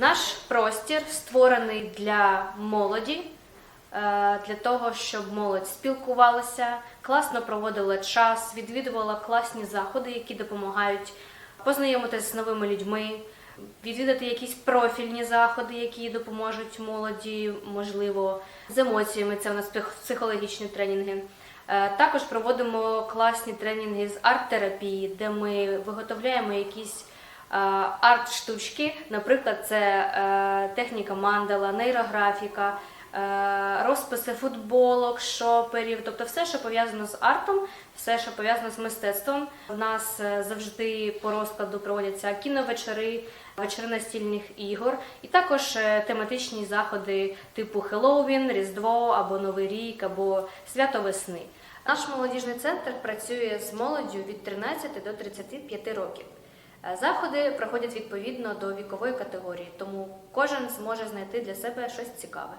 Наш простір створений для молоді, е, для того, щоб молодь спілкувалася, класно проводила час, відвідувала класні заходи, які допомагають познайомитися з новими людьми, відвідати якісь профільні заходи, які допоможуть молоді, можливо, з емоціями. Це у нас психологічні тренінги. Е, Також проводимо класні тренінги з арт-терапії, де ми виготовляємо якісь арт-штучки. Наприклад, це е, техніка мандала, нейрографіка, е, розписи футболок, шоперів, тобто все, що пов'язано з артом, все, що пов'язано з мистецтвом. У нас е, завжди по розкладу проводяться кіновечори, вечори настільних ігор, і також е, тематичні заходи типу Хеллоуін, Різдво або Новий рік, або Свято весни. Наш молодіжний центр працює з молоддю від 13 до 35 років. Е, Заходи проходять відповідно до вікової категорії, тому кожен зможе знайти для себе щось цікаве.